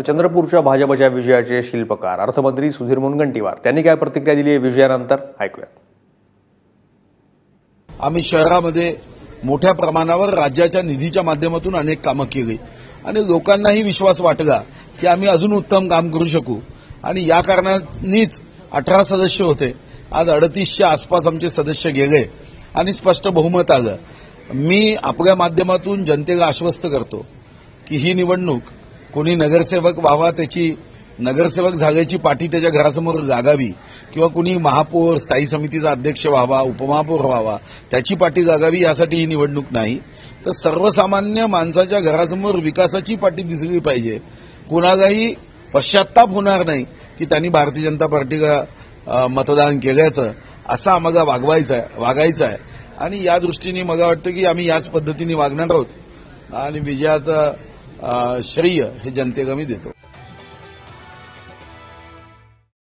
चंद्रपूरच्या भाजपच्या विजयाचे शिल्पकार. अर्थमंत्री सुधीर मुनगंटीवार. त्यांनी काय प्रतिक्रिया दिली आहे विजयानंतर? ऐकूया आम्ही शहरामध्ये मोठ्या प्रमाणावर राज्याच्या निधीच्या माध्यमातून अनेक कामं केली. आणि लोकांनाही विश्वास वाटला की आम्ही अजून उत्तम काम करू शकू. आणि या कारणानेच अठरा सदस्य होते. आज अडतीसच्या आसपास आमचे सदस्य गेले. आणि स्पष्ट बहुमत आलं. मी आपल्या माध्यमातून जनतेला आश्वस्त करतो की ही निवडणूक कोणी नगरसेवक व्हावा त्याची नगरसेवक झाल्याची पाठी त्याच्या घरासमोर जागावी किंवा कुणी महापौर स्थायी समितीचा अध्यक्ष व्हावा उपमहापौर व्हावा त्याची पाठी जागावी यासाठी ही निवडणूक नाही. तर सर्वसामान्य माणसाच्या घरासमोर विकासाची पाठी दिसली पाहिजे. कुणालाही पश्चाताप होणार नाही की त्यांनी भारतीय जनता पार्टीला मतदान केल्याचं. असं आम्हाला वागवायचं आहे वागायचं आहे. आणि या दृष्टीने मला वाटतं की आम्ही याच पद्धतीने वागणार आहोत. आणि विजयाचं श्रेय हे जनतेला मी देतो.